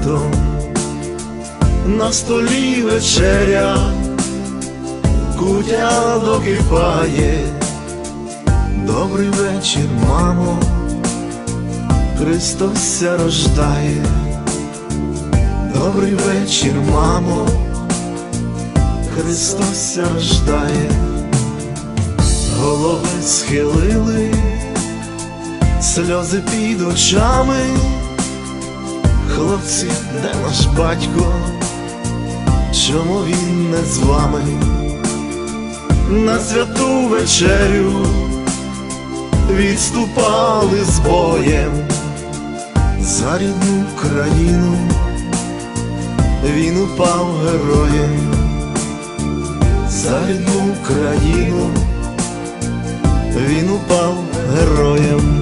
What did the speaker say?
бенкетом, на столі вечеря, кутя докипає. Добрий вечір, мамо, Христос ся рождає. Добрий вечір, мамо, Христос рождає. Голови схилили, сльози під очами. Хлопці, де наш батько? Чому він не з вами? На святу вечерю відступали з боєм за рідну країну, він упав героєм, за рідну країну, він упав героєм.